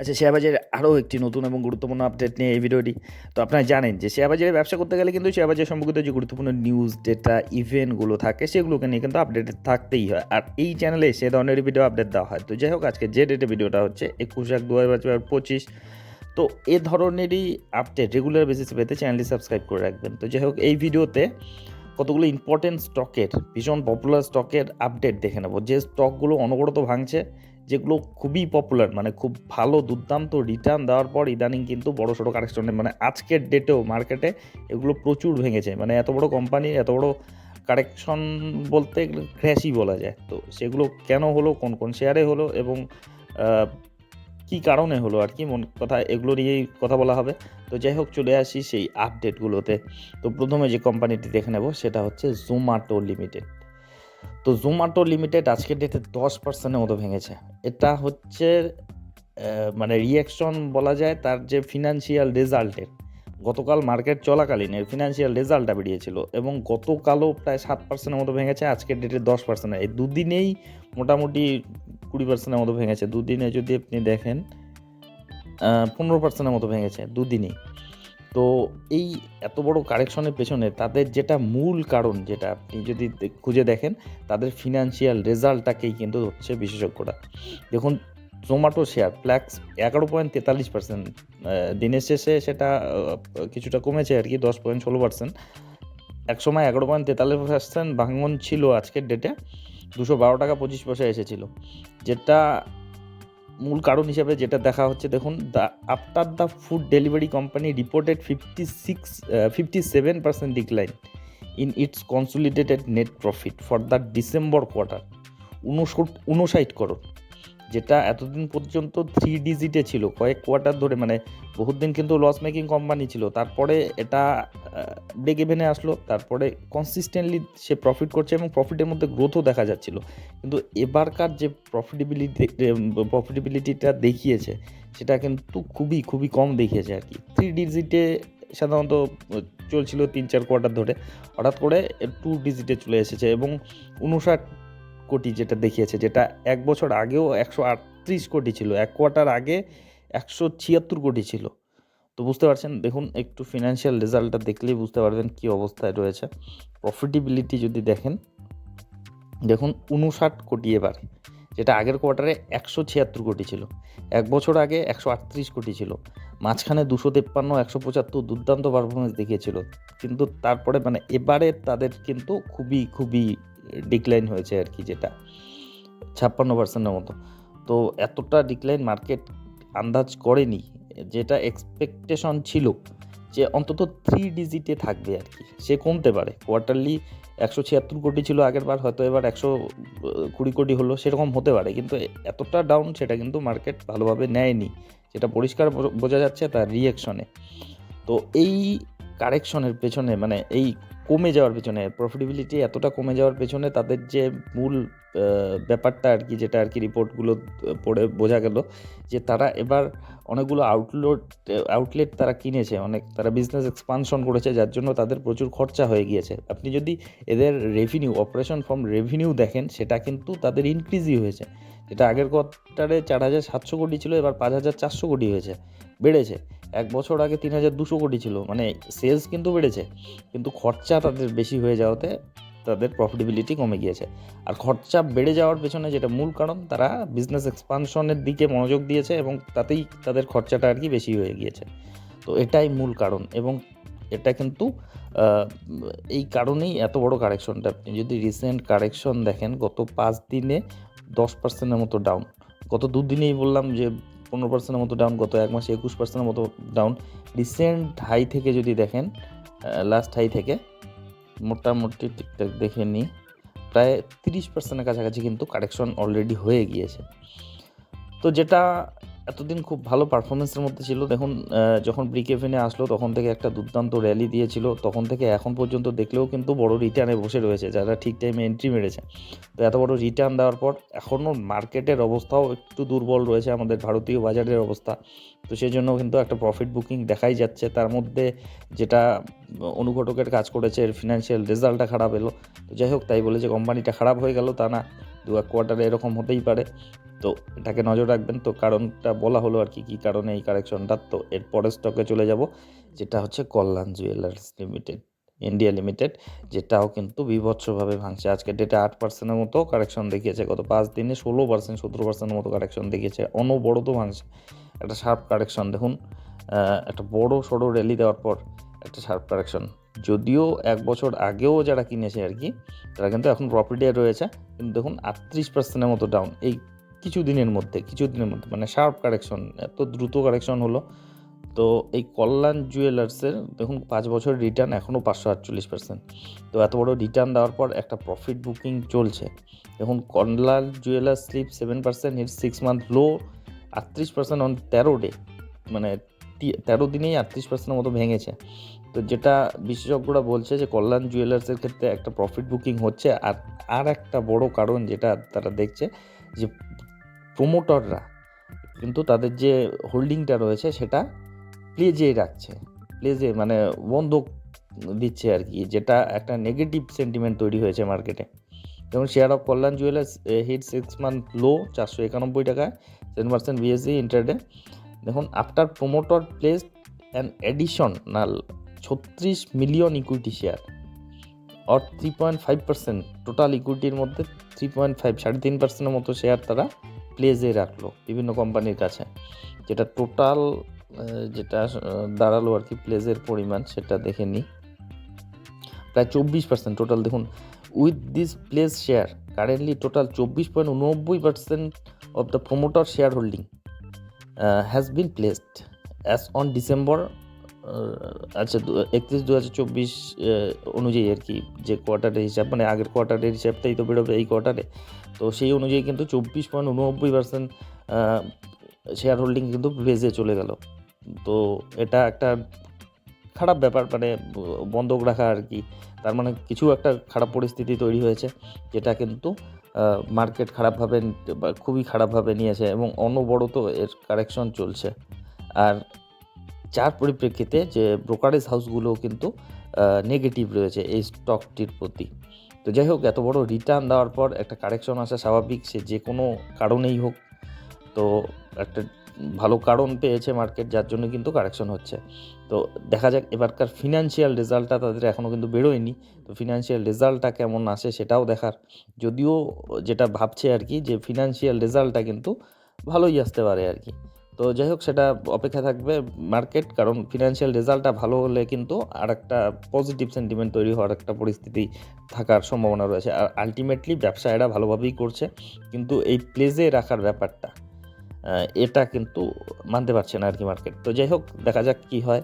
আচ্ছা শেয়ার আরও একটি নতুন এবং গুরুত্বপূর্ণ আপডেট নিয়ে এই ভিডিওটি। তো আপনারা জানেন যে শেয়ার বাজারে ব্যবসা করতে গেলে কিন্তু শেয়ার বাজার সম্পর্কিত যে গুরুত্বপূর্ণ নিউজ ডেটা ইভেন্টগুলো থাকে, সেগুলোকে নিয়ে কিন্তু আপডেট থাকতেই হয়। আর এই চ্যানেলে সে ধরনের ভিডিও আপডেট দেওয়া হয়। তো যাই হোক আজকে যে ডেটে ভিডিওটা হচ্ছে একুশ এক দু হাজার পঁচিশ। তো এ ধরনেরই আপডেট রেগুলার বেসিসে পেতে চ্যানেলটি সাবস্ক্রাইব করে রাখবেন। তো যাই হোক, এই ভিডিওতে কতগুলো ইম্পর্টেন্ট স্টকের ভীষণ পপুলার স্টকের আপডেট দেখে নেব। যে স্টকগুলো অনবরত ভাঙছে যেগুলো খুবই পপুলার মানে খুব ভালো দুর্দান্ত রিটার্ন দেওয়ার পর ইদানিং কিন্তু বড় সড়ো কারেকশনে মানে আজকের ডেটেও মার্কেটে এগুলো প্রচুর ভেঙেছে। মানে এত বড় কোম্পানি এত বড় কারেকশন বলতে ক্র্যাশই বলা যায়। তো সেগুলো কেন হলো, কোন কোন শেয়ারে হলো এবং কি কারণে হলো আর কি, মন কথা, এগুলো নিয়েই কথা বলা হবে। তো যাই হোক, চলে আসি সেই আপডেটগুলোতে তো প্রথমে যে কোম্পানিটি দেখে নেব, সেটা হচ্ছে জোম্যাটো লিমিটেড তো জোম্যাটো লিমিটেড আজকের ডেটে দশ পার্সেন্টের মতো ভেঙেছে। এটা হচ্ছে মানে রিয়াকশন বলা যায় তার যে ফিনান্সিয়াল রেজাল্টের গতকাল মার্কেট চলাকালীন এর ফিনান্সিয়াল রেজাল্টটা বেরিয়েছিল এবং গতকালও প্রায় সাত পার্সেন্টের মতো ভেঙেছে, আজকের ডেটে দশ পার্সেন্ট এই দুদিনেই মোটামুটি কুড়ি পার্সেন্টের মতো ভেঙেছে। দুদিনে যদি আপনি দেখেন পনেরো পার্সেন্টের মতো ভেঙেছে দুদিনেই। তো এই এত বড় কারেকশনের পেছনে তাদের যেটা মূল কারণ যেটা আপনি যদি খুঁজে দেখেন, তাদের ফিনান্সিয়াল রেজাল্টটাকেই কিন্তু হচ্ছে বিশেষজ্ঞরা। দেখুন জোম্যাটো শেয়ার ফ্ল্যাক্স এগারো পয়েন্ট তেতাল্লিশ পার্সেন্ট দিনের শেষে সেটা কিছুটা কমেছে আর কি, দশ পয়েন্ট ষোলো পার্সেন্ট এক সময় এগারো পয়েন্ট তেতাল্লিশ পার্সেন্ট ভাঙন ছিল আজকের ডেটে দুশো বারো টাকা পঁচিশ পয়সা এসেছিল। যেটা মূল কারণ হিসাবে যেটা দেখা হচ্ছে, দেখুন the after the food delivery company reported fifty six fifty seven percent decline in its consolidated net profit for the December quarter উনষট, উনষাট করোড় যেটা এতদিন পর্যন্ত থ্রি ডিজিটে ছিল, কয়েক কোয়ার্টার ধরে মানে বহুত দিন কিন্তু লস মেকিং কোম্পানি ছিল। তারপরে এটা ব্রেক ইভেনে আসলো, তারপরে কনসিস্টেন্টলি সে প্রফিট করছে এবং প্রফিটের মধ্যে গ্রোথও দেখা যাচ্ছিল। কিন্তু এবারকার যে প্রফিটেবিলিটি প্রফিটেবিলিটিটা দেখিয়েছে, সেটা কিন্তু খুবই খুবই কম দেখিয়েছে আর কি। থ্রি ডিজিটে সাধারণত চলছিল তিন চার কোয়ার্টার ধরে। হঠাৎ করে টু ডিজিটে চলে এসেছে এবং উনষাট কোটি যেটা দেখিয়েছে, যেটা এক বছর আগেও একশো আটত্রিশ কোটি ছিল, এক কোয়ার্টার আগে একশো ছিয়াত্তর কোটি ছিল। তো বুঝতে পারছেন? দেখুন, একটু ফিনান্সিয়াল রেজাল্টটা দেখলেই বুঝতে পারবেন কী অবস্থায় রয়েছে। প্রফিটেবিলিটি যদি দেখেন, দেখুন উনষাট কোটি এবার, যেটা আগের কোয়ার্টারে একশো ছিয়াত্তর কোটি ছিল। এক বছর আগে একশো আটত্রিশ কোটি ছিল। মাঝখানে দুশো তেপ্পান্ন, একশো পঁচাত্তর দুর্দান্ত পারফরমেন্স দেখিয়েছিল। কিন্তু তারপরে মানে এবারে তাদের কিন্তু খুবই খুবই ডিক্লাইন হয়েছে আর কি যেটা ছাপ্পান্ন পার্সেন্টের মতো। তো এতটা ডিক্লাইন মার্কেট আন্দাজ করেনি, যেটা এক্সপেকটেশন ছিল যে অন্তত থ্রি ডিজিটে থাকবে আর কি। সে কমতে পারে। কোয়ার্টারলি একশো ছিয়াত্তর কোটি ছিল আগের বার, হয়তো এবার একশো কুড়ি কোটি হলো, সেরকম হতে পারে। কিন্তু এতটা ডাউন সেটা কিন্তু মার্কেট ভালোভাবে নেয়নি। যেটা পরিষ্কার বোঝা- যাচ্ছে তার রিয়াকশনে তো এই কারেকশনের পেছনে মানে এই কমে যাওয়ার পেছনে প্রফিটেবিলিটি এতটা কমে যাওয়ার পেছনে তাদের যে মূল ব্যাপারটা আর কি, যেটা আর কি রিপোর্টগুলো পড়ে বোঝা গেল যে তারা এবার অনেকগুলো আউটলোড আউটলেট তারা কিনেছে, অনেক তারা বিজনেস এক্সপানশন করেছে, যার জন্য তাদের প্রচুর খরচা হয়ে গিয়েছে। আপনি যদি এদের রেভিনিউ অপারেশন ফ্রম রেভিনিউ দেখেন, সেটা কিন্তু তাদের ইনক্রিজই হয়েছে। যেটা আগের কোয়ার্টারে চার হাজার সাতশো কোটি ছিল, এবার পাঁচ হাজার চারশো কোটি হয়েছে। বেড়েছে। এক বছর আগে তিন হাজার দুশো কোটি ছিল মানে সেলস কিন্তু বেড়েছে, কিন্তু খরচা তাদের বেশি হয়ে যাওয়াতে তাদের প্রফিটেবিলিটি কমে গিয়েছে। আর খরচা বেড়ে যাওয়ার পেছনে যেটা মূল কারণ, তারা বিজনেস এক্সপানশনের দিকে মনোযোগ দিয়েছে এবং তাতেই তাদের খরচাটা আর কি বেশি হয়ে গিয়েছে। তো এটাই মূল কারণ এবং এটা কিন্তু এই কারণেই এত বড় কারেকশনটা আপনি যদি রিসেন্ট কারেকশন দেখেন, গত পাঁচ দিনে দশ পার্সেন্টের মতো ডাউন গত দুদিনেই বললাম যে পনেরো পার্সেন্টের মতো ডাউন গত এক মাসে, একুশ পার্সেন্টের মতো ডাউন রিসেন্ট হাই থেকে যদি দেখেন লাস্ট হাই থেকে, মোটামুটি ঠিকঠাক দেখে নিই, প্রায় তিরিশ পার্সেন্টের কাছাকাছি কিন্তু কারেকশন অলরেডি হয়ে গিয়েছে। তো যেটা এতদিন খুব ভালো পারফরমেন্সের মধ্যে ছিল। দেখুন যখন ব্রিক এভেনে আসলো, তখন থেকে একটা দুর্দান্ত র্যালি দিয়েছিল। তখন থেকে এখন পর্যন্ত দেখলেও কিন্তু বড় রিটার্নে বসে রয়েছে, যারা ঠিক টাইমে এন্ট্রি মেরেছে। তো এত বড় রিটার্ন দেওয়ার পর এখনও মার্কেটের অবস্থাও একটু দুর্বল রয়েছে আমাদের ভারতীয় বাজারের অবস্থা। তো সেই জন্য কিন্তু একটা প্রফিট বুকিং দেখাই যাচ্ছে। তার মধ্যে যেটা অনুঘটকের কাজ করেছে ফিনান্সিয়াল রেজাল্টটা খারাপ এলো। তো যাই হোক, তাই বলে যে কোম্পানিটা খারাপ হয়ে গেল, তা না। দু এক কোয়ার্টারে এরকম হতেই পারে। তো এটাকে নজর রাখবেন। তো কারণটা বলা হলো আর কি, কী কারণে এই কারেকশনটা। তো এর পরের স্টকে চলে যাব, যেটা হচ্ছে Kalyan Jewellers Limited, India Limited, যেটাও কিন্তু বিভৎসভাবে ভাঙছে। আজকে ডেটে আট পার্সেন্টের মতো কারেকশন দেখিয়েছে। গত পাঁচ দিনে ষোলো পার্সেন্ট সতেরো পার্সেন্টের মতো কারেকশন দেখিয়েছে। অনবরত ভাঙছে। একটা শার্প কারেকশন। দেখুন একটা বড় সড়ো র্যালি দেওয়ার পর একটা শার্প কারেকশন। যদিও এক বছর আগেও যারা কিনেছে আর কি, তারা কিন্তু এখন প্রফিটে রয়েছে। কিন্তু দেখুন, আটত্রিশ পার্সেন্টের মতো ডাউন এই কিছু দিনের মধ্যে, কিছু দিনের মধ্যে মানে শার্প কারেকশন এত দ্রুত কারেকশন হলো। তো এই কল্যাণ জুয়েলার্সের দেখুন, পাঁচ বছর রিটার্ন এখনও পাঁচশো আটচল্লিশ পার্সেন্ট তো এত বড় রিটার্ন দেওয়ার পর একটা প্রফিট বুকিং চলছে। দেখুন, Kalyan Jewellers slip seven percent hit six month low আটত্রিশ পার্সেন্ট অন তেরো ডে মানে তেরো দিনেই আটত্রিশ পার্সেন্টের মতো ভেঙেছে। তো যেটা বিশেষজ্ঞরা বলছে যে, কল্যাণ জুয়েলার্সের ক্ষেত্রে একটা প্রফিট বুকিং হচ্ছে। আর আর একটা বড় কারণ যেটা তারা দেখছে যে প্রোমোটররা কিন্তু তাদের যে হোল্ডিংটা রয়েছে, সেটা প্লেজে রাখছে। প্লেজে মানে বন্ধক দিচ্ছে আর কি, যেটা একটা নেগেটিভ সেন্টিমেন্ট তৈরি হয়েছে মার্কেটে যেমন share of Kalyan Jewellers hit six month low চারশো একানব্বই টাকায় সেভেন পার্সেন্ট বিএসসি ইন্টারডে দেখুন after promoter place an additional ছত্রিশ million equity share or three point five percent total ইকুইটির মধ্যে থ্রি পয়েন্ট ফাইভ সাড়ে তিন পার্সেন্টের মতো শেয়ার তারা প্লেজে রাখল বিভিন্ন কোম্পানির কাছে। যেটা টোটাল যেটা দাঁড়াল আর কি প্লেজের পরিমাণ, সেটা দেখে নিই। প্রায় চব্বিশ পার্সেন্ট টোটাল দেখুন with this place share currently total চব্বিশ point উনব্বই percent of the promoter share holding has been placed as on December আচ্ছা একত্রিশ দু হাজার চব্বিশ অনুযায়ী আর কি যে কোয়ার্টারের হিসাব মানে আগের কোয়ার্টারের হিসাবটাই তো বেরোবে এই কোয়ার্টারে তো সেই অনুযায়ী কিন্তু চব্বিশ পয়েন্ট উননব্বই পার্সেন্ট শেয়ার হোল্ডিং কিন্তু ভেজে চলে গেল। তো এটা একটা খারাপ ব্যাপার মানে বন্ধক রাখা আর কি। তার মানে কিছু একটা খারাপ পরিস্থিতি তৈরি হয়েছে, যেটা কিন্তু মার্কেট খারাপভাবে খুবই খারাপভাবে নিয়েছে এবং অনবরত এর কারেকশন চলছে। আর যার পরিপ্রেক্ষিতে যে ব্রোকারেজ হাউসগুলো কিন্তু নেগেটিভ রয়েছে এই স্টকটির প্রতি। তো যাই হোক, এত বড় রিটার্ন দেওয়ার পর একটা কারেকশন আসা স্বাভাবিক, সে যে কোনো কারণেই হোক। তো একটা ভালো কারণ পেয়েছে মার্কেট যার জন্য কিন্তু কারেকশন হচ্ছে। তো দেখা যাক, এবারকার ফিনান্সিয়াল রেজাল্টটা তাদের এখনও কিন্তু বেরোয়নি। তো ফিনান্সিয়াল রেজাল্টটা কেমন আসে সেটাও দেখার। যদিও যেটা ভাবছে আর কি, যে ফিনান্সিয়াল রেজাল্টটা কিন্তু ভালোই আসতে পারে আর কি। তো যাই হোক, সেটা অপেক্ষা থাকবে মার্কেট কারণ ফিনান্সিয়াল রেজাল্টটা ভালো হলে কিন্তু আর একটা পজিটিভ সেন্টিমেন্ট তৈরি হওয়ার একটা পরিস্থিতি থাকার সম্ভাবনা রয়েছে। আর আলটিমেটলি ব্যবসা এরা ভালোভাবেই করছে, কিন্তু এই প্লেজে রাখার ব্যাপারটা। এটা কিন্তু মানতে পারছে না আর কি মার্কেট তো যাই হোক, দেখা যাক কি হয়।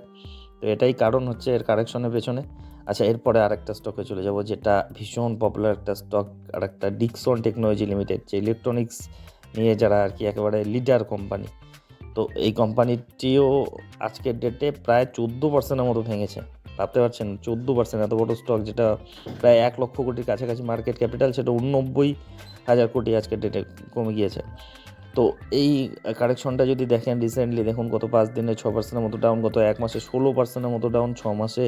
তো এটাই কারণ হচ্ছে এর কারেকশনের পেছনে। আচ্ছা এরপরে আরেকটা স্টকে চলে যাব, যেটা ভীষণ পপুলার একটা স্টক আর একটা ডিকসন টেকনোলজি লিমিটেড যে ইলেকট্রনিক্স নিয়ে যারা আর কি একেবারে লিডার কোম্পানি তো এই কোম্পানিটিও আজকের ডেটে প্রায় চোদ্দ পার্সেন্টের মতো ভেঙেছে। ভাবতে পারছেন, চোদ্দ পার্সেন্ট এত বড় স্টক যেটা প্রায় এক লক্ষ কোটির কাছাকাছি মার্কেট ক্যাপিটাল সেটা উননব্বই হাজার কোটি আজকের ডেটে কমে গিয়েছে। তো এই কারেকশনটা যদি দেখেন রিসেন্টলি দেখুন গত পাঁচ দিনে ছ পার্সেন্টের মতো ডাউন গত এক মাসে ষোলো পার্সেন্টের মতো ডাউন ছ মাসে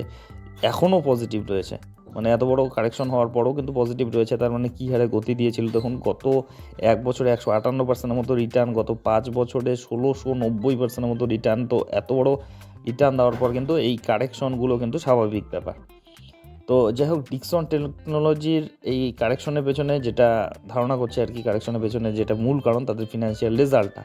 এখনও পজিটিভ রয়েছে। মানে এত বড় কারেকশন হওয়ার পরও কিন্তু পজিটিভ রয়েছে, তার মানে কী হারে গতি দিয়েছিল? দেখুন গত এক বছরে একশো আটান্ন পার্সেন্টের মতো রিটার্ন গত পাঁচ বছরে ষোলোশো নব্বই পার্সেন্টের মতো রিটার্ন তো এত বড় রিটার্ন দেওয়ার পর কিন্তু এই কারেকশনগুলো কিন্তু স্বাভাবিক ব্যাপার। তো যাই হোক ডিকসন টেকনোলজির এই কারেকশনের পেছনে যেটা ধারণা করছে আর কি কারেকশনের পেছনে যেটা মূল কারণ, তাদের ফিনান্সিয়াল রেজাল্টটা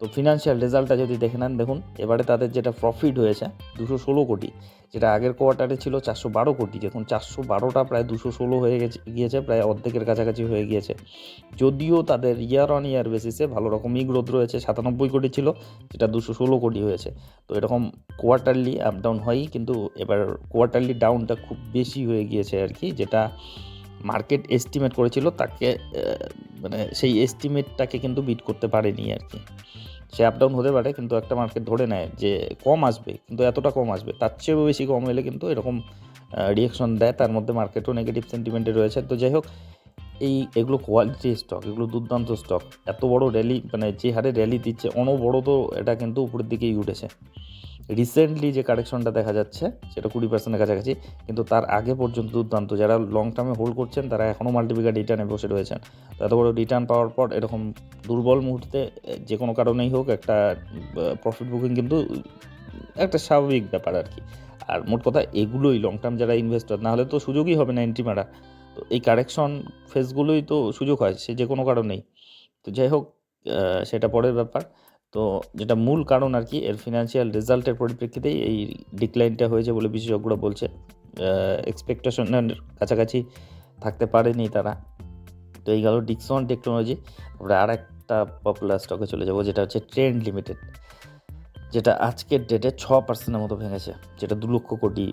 তো ফিনান্সিয়াল রেজাল্টটা যদি দেখে নেন, দেখুন, এবারে তাদের যেটা প্রফিট হয়েছে, দুশো ষোলো কোটি, যেটা আগের কোয়ার্টারে ছিল চারশো বারো কোটি, দেখুন চারশো বারোটা প্রায় দুশো ষোলো হয়ে গেছে, গিয়েছে, প্রায় অর্ধেকের কাছাকাছি হয়ে গিয়েছে। যদিও তাদের ইয়ার অন ইয়ার বেসিসে ভালো রকমই গ্রোথ রয়েছে, সাতানব্বই কোটি ছিল, যেটা দুশো ষোলো কোটি হয়েছে। তো এরকম কোয়ার্টারলি আপ ডাউন হয়ই, কিন্তু এবার কোয়ার্টারলি ডাউনটা খুব বেশি হয়ে গিয়েছে আর কি, যেটা মার্কেট এস্টিমেট করেছিল, তাকে মানে সেই এস্টিমেটটাকে কিন্তু বিট করতে পারেনি আর কি। সে আপ ডাউন হতে পারে, কিন্তু একটা মার্কেট ধরে নেয় যে কম আসবে, কিন্তু এতটা কম আসবে। তার চেয়েও বেশি কম এলে কিন্তু এরকম রিয়াকশন দেয়, তার মধ্যে মার্কেটও নেগেটিভ সেন্টিমেন্টে রয়েছে। তো যাই হোক, এই, এগুলো কোয়ালিটি স্টক এগুলো দুর্দান্ত স্টক এত বড় র্যালি মানে যে হারে র্যালি দিচ্ছে, অনবরত এটা কিন্তু উপরের দিকেই উঠেছে। রিসেন্টলি যে কারেকশনটা দেখা যাচ্ছে, সেটা কুড়ি পার্সেন্টের কাছাকাছি, কিন্তু তার আগে পর্যন্ত দুর্দান্ত, যারা লং টার্মে হোল্ড করছেন, তারা এখনও মাল্টিপিকার রিটার্নে বসে রয়েছেন। এত বড় রিটার্ন পাওয়ার পর এরকম দুর্বল মুহূর্তে, যে কোনো কারণেই হোক, একটা প্রফিট বুকিং কিন্তু একটা স্বাভাবিক ব্যাপার আর কি। আর মোট কথা, এগুলোই লং টার্ম যারা ইনভেস্টর না হলে তো সুযোগই হবে না এন্ট্রি মারা। তো এই কারেকশন ফেসগুলোই তো সুযোগ হয়, সে যে কোনো কারণেই। তো যাই হোক সেটা পরের ব্যাপার। তো যেটা মূল কারণ আর কি, এর ফিনান্সিয়াল রেজাল্টের পরিপ্রেক্ষিতেই এই ডিক্লাইনটা হয়েছে বলে বিশেষজ্ঞরা বলছে। এক্সপেকটেশনের কাছাকাছি থাকতে পারেনি তারা। তো এই গেল ডিকসন টেকনোলজি তারপরে আর একটা পপুলার স্টকে চলে যাব, যেটা হচ্ছে ট্রেন্ড লিমিটেড যেটা আজকের ডেটে ছ পার্সেন্টের মতো ভেঙেছে, যেটা দু লক্ষ কোটি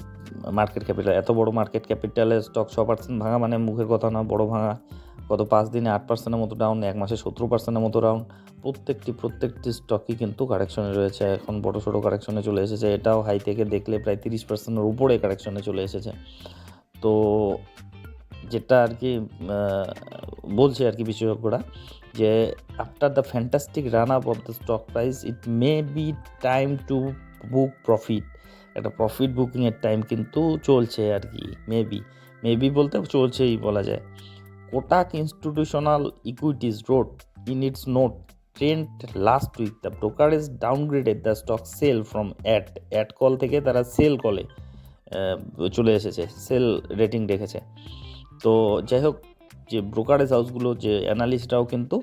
মার্কেট ক্যাপিটাল এত বড় মার্কেট ক্যাপিটালের স্টক ছ পার্সেন্ট ভাঙা মানে মুখের কথা না বড় ভাঙা গত পাঁচ দিনে আট পার্সেন্টের মতো ডাউন এক মাসে সতেরো পার্সেন্টের মতো ডাউন প্রত্যেকটি প্রত্যেকটি স্টকই কিন্তু কারেকশনে রয়েছে। এখন বড় সড়ো কারেকশনে চলে এসেছে। এটাও হাই থেকে দেখলে প্রায় তিরিশ পার্সেন্টের উপরে কারেকশনে চলে এসেছে। তো যেটা আর কি বলছে আর কি বিশেষজ্ঞরা যে after the fantastic run up of the stock price it may be time to book profit একটা প্রফিট বুকিংয়ের টাইম কিন্তু চলছে আর কি। মেবি মেবি বলতে চলছেই বলা যায়। Kotak Institutional Equities wrote in its note Trent last week the brokerage downgraded the stock sell from at at call থেকে তারা সেল কলে চলে এসেছে সেল রেটিং রেখেছে। তো যাই হোক, যে ব্রোকারেজ হাউসগুলো যে অ্যানালিস্টরাও কিন্তু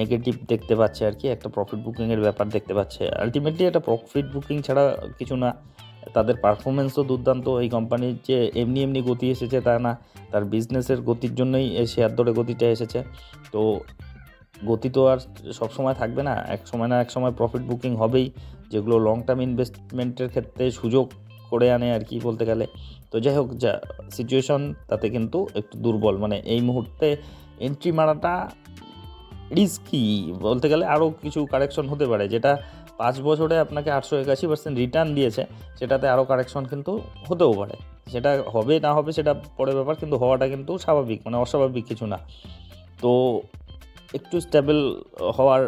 নেগেটিভ দেখতে পাচ্ছে আর কি, একটা প্রফিট বুকিংয়ের ব্যাপার দেখতে পাচ্ছে। আলটিমেটলি একটা প্রফিট বুকিং ছাড়া কিছু না। তাদের পারফরমেন্সও দুর্দান্ত। এই কোম্পানির যে এমনি এমনি গতি এসেছে তা না, তার বিজনেসের গতির জন্যই এই শেয়ার দরে গতিটা এসেছে। তো গতি তো আর সবসময় থাকবে না, এক সময় না এক সময় প্রফিট বুকিং হবেই, যেগুলো লং টার্ম ইনভেস্টমেন্টের ক্ষেত্রে সুযোগ করে আনে আর কি বলতে গেলে। তো যাই হোক, যা সিচুয়েশন তাতে কিন্তু একটু দুর্বল। মানে এই মুহূর্তে এন্ট্রি মারাটা রিস্কি বলতে গেলে আরও কিছু কারেকশন হতে পারে, যেটা পাঁচ বছরে আপনাকে আটশো একাশি পার্সেন্ট রিটার্ন দিয়েছে, সেটাতে আরও কারেকশন কিন্তু হতেও পারে। সেটা হবে না হবে সেটা পরের ব্যাপার, কিন্তু হওয়াটা কিন্তু স্বাভাবিক মানে অস্বাভাবিক কিছু না। তো একটু স্টেবল হওয়ার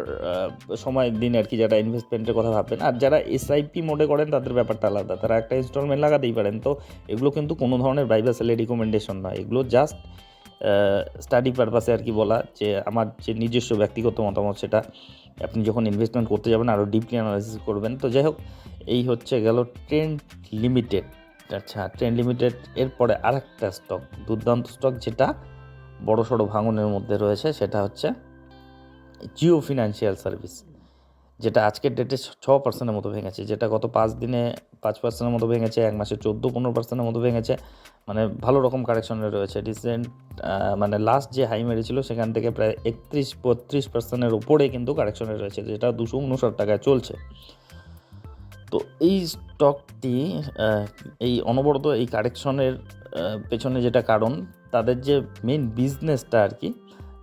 সময় দিন আর কি, যারা ইনভেস্টমেন্টের কথা ভাববেন। আর যারা এসআইপি মোডে করেন, তাদের ব্যাপারটা আলাদা। তারা একটা ইনস্টলমেন্ট লাগাতেই পারেন। তো এগুলো কিন্তু কোনো ধরনের বাইবা সেলে রিকমেন্ডেশন নয়। এগুলো জাস্ট স্টাডি পারপাসে আর কি বলা, যে আমার যে নিজস্ব ব্যক্তিগত মতামত সেটা। আপনি যখন ইনভেস্টমেন্ট করতে যাবেন আরও ডিপলি অ্যানালাইসিস করবেন। তো যাই হোক, এই হচ্ছে গেল ট্রেন্ড লিমিটেড আচ্ছা ট্রেন্ড লিমিটেড এরপরে আরেকটা স্টক দুর্দান্ত স্টক যেটা বড় সড়ো ভাঙনের মধ্যে রয়েছে, সেটা হচ্ছে জিও ফিনান্সিয়াল সার্ভিস যেটা আজকের ডেটে ছ পার্সেন্টের মতো ভেঙেছে, যেটা গত পাঁচ দিনে পাঁচ পার্সেন্টের মতো ভেঙেছে, এক মাসে চোদ্দ, পনেরো পার্সেন্টের মতো ভেঙেছে। মানে ভালো রকম কারেকশনে রয়েছে। রিসেন্ট মানে লাস্ট যে হাই মেরেছিল, সেখান থেকে প্রায় একত্রিশ, বত্রিশ পার্সেন্টের উপরে কিন্তু কারেকশনে রয়েছে, যেটা দুশো উনষাট টাকায় চলছে। তো এই স্টকটি এই অনবরত এই কারেকশনের পেছনে যেটা কারণ, তাদের যে মেন বিজনেসটা আর কি,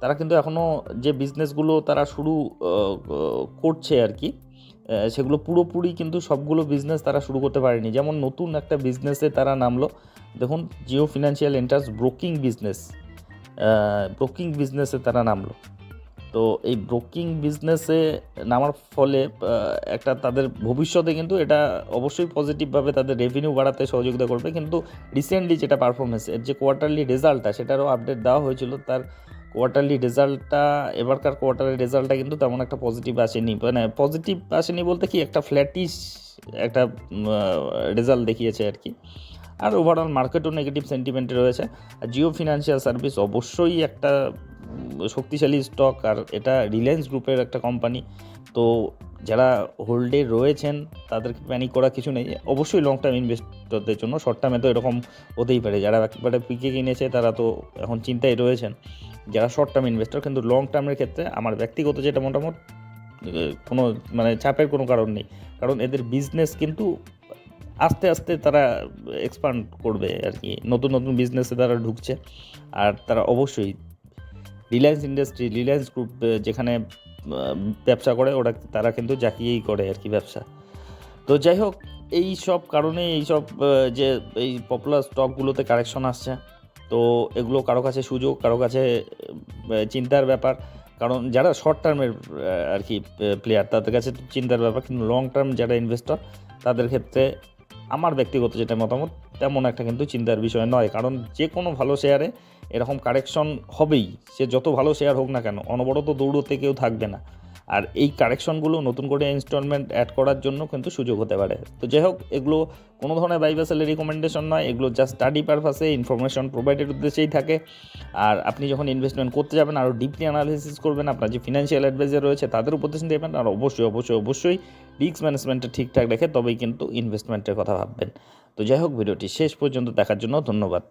তারা কিন্তু এখনও যে বিজনেসগুলো তারা শুরু করছে আর কি সেগুলো পুরোপুরি কিন্তু সবগুলো বিজনেস তারা শুরু করতে পারেনি। যেমন নতুন একটা বিজনেসে তারা নামলো। দেখুন Jio Financial enters broking business broking বিজনেসে তারা নামলো। তো এই ব্রোকিং বিজনেসে নামার ফলে একটা তাদের ভবিষ্যতে কিন্তু এটা অবশ্যই পজিটিভভাবে তাদের রেভিনিউ বাড়াতে সহযোগিতা করবে। কিন্তু রিসেন্টলি যেটা পারফরমেন্স এর যে কোয়ার্টারলি রেজাল্টটা সেটারও আপডেট দেওয়া হয়েছিল। তার কোয়ার্টারলি রেজাল্টটা এবারকার কোয়ার্টারের রেজাল্টটা কিন্তু তেমন একটা পজিটিভ আসেনি। মানে পজিটিভ আসেনি বলতে কি একটা ফ্ল্যাটিশ একটা রেজাল্ট দেখিয়েছে আর কি। আর ওভারঅল মার্কেটও নেগেটিভ সেন্টিমেন্টে রয়েছে। আর জিও ফিনান্সিয়াল সার্ভিস অবশ্যই একটা শক্তিশালী স্টক আর এটা রিলায়েন্স গ্রুপের একটা কোম্পানি তো যারা হোল্ডে রয়েছেন, তাদেরকে প্যানিক করা কিছু নেই। অবশ্যই লং টার্ম ইনভেস্টরদের জন্য শর্ট টার্মে তো এরকম হতেই পারে। যারা একেবারে পিকে কিনেছে, তারা তো এখন চিন্তায় রয়েছেন। যারা শর্ট টার্ম ইনভেস্টর কিন্তু লং টার্মের ক্ষেত্রে আমার ব্যক্তিগত যেটা মোটামুট কোনো মানে চাপের কোনো কারণ নেই। কারণ এদের বিজনেস কিন্তু আস্তে আস্তে তারা এক্সপান্ড করবে আর কি। নতুন নতুন বিজনেসে তারা ঢুকছে। আর তারা অবশ্যই রিলায়েন্স ইন্ডাস্ট্রি রিলায়েন্স গ্রুপ যেখানে ব্যবসা করে, ওরা তারা কিন্তু জাকিয়েই করে আর কি ব্যবসা। তো যাই হোক, এই সব কারণে, এই সব যে, এই পপুলার স্টকগুলোতে কারেকশন আসছে। তো এগুলো কারও কাছে সুযোগ, কারও কাছে চিন্তার ব্যাপার। কারণ যারা শর্ট টার্মের আর কি প্লেয়ার তাদের কাছে চিন্তার ব্যাপার, কিন্তু লং টার্ম যারা ইনভেস্টর তাদের ক্ষেত্রে আমার ব্যক্তিগত যেটা মতামত, তেমন একটা কিন্তু চিন্তার বিষয় নয়। কারণ যে কোনো ভালো শেয়ারে এরকম কারেকশন হবেই। সে যত ভালো শেয়ার হোক না কেন, অনবরত দৌড়তে কেউ থাকবে না। আর এই কারেকশনগুলো নতুন করে ইনস্টলমেন্ট অ্যাড করার জন্য কিন্তু সুযোগ হতে পারে। তো যাই হোক, এগুলো কোনো ধরনের বাইবাসেলের রিকমেন্ডেশন নয়, এগুলো জাস্ট স্টাডি পারপাসে ইনফরমেশন প্রোভাইডের উদ্দেশ্যেই থাকে। আর আপনি যখন ইনভেস্টমেন্ট করতে যাবেন আরও ডিপলি অ্যানালিসিস করবেন, আপনার যে ফিনান্সিয়াল অ্যাডভাইজার রয়েছে, তাদের উপদেশ দেবেন, আর অবশ্যই অবশ্যই অবশ্যই রিস্ক ম্যানেজমেন্টটা ঠিকঠাক রেখে তবেই কিন্তু ইনভেস্টমেন্টের কথা ভাববেন। তো যাই হোক, ভিডিওটি শেষ পর্যন্ত দেখার জন্য ধন্যবাদ।